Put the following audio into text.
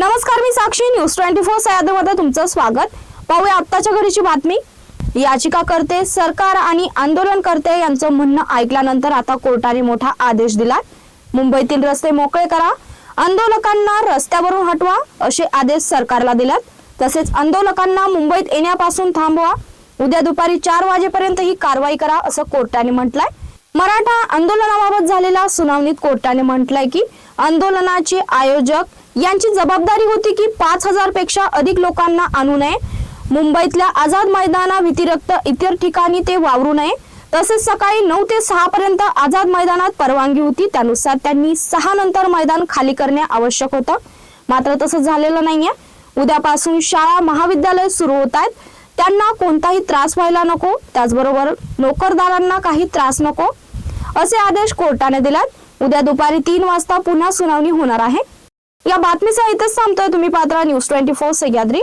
नमस्कार मी साक्षी. News twenty four सह्याद्रीमध्ये तुमचं स्वागत. पाहूया आत्ताच्या घडीची बातमी. याचिकाकर्ते सरकार आणि आंदोलनकर्ते यांचं म्हणणं ऐकल्यानंतर आता कोर्टाने मोठा आदेश दिला. मुंबईतील रस्ते मोकळे करा. आंदोलकांना रस्त्यावरून हटवा असे आदेश सरकारला दिलात तसेच आंदोलकांना मुंबईत येण्यापासून थांबवा. उद्या दुपारी चार वाजेपर्यंत ही कारवाई करा असं कोर्टाने म्हटलंय. मराठा आंदोलनाबाबत झालेल्या सुनावणीत कोर्टाने म्हटलंय की आंदोलनाचे आयोजक यांची जबाबदारी होती की पाच हजारपेक्षा अधिक लोकांना आणू नये. मुंबईतल्या आझाद मैदाना व्यतिरिक्त इतर ठिकाणी ते वावरू नये. तसेच सकाळी नऊ ते सहा पर्यंत आझाद मैदानात परवानगी होती. त्यानुसार त्यांनी सहा नंतर मैदान खाली करणे आवश्यक होतं. मात्र तसं झालेलं नाहीये. उद्यापासून शाळा महाविद्यालय सुरू होत आहेत. त्यांना कोणताही त्रास व्हायला नको. त्याचबरोबर नोकरदारांना काही त्रास नको. असे आदेश कोर्टाने दिलात उद्या दुपारी तीन वाजता पुन्हा सुनावणी होणार आहे. या बातमीचा इथेच थांबतोय तुम्ही पात्रा न्यूज ट्वेंटी फोर सह्याद्री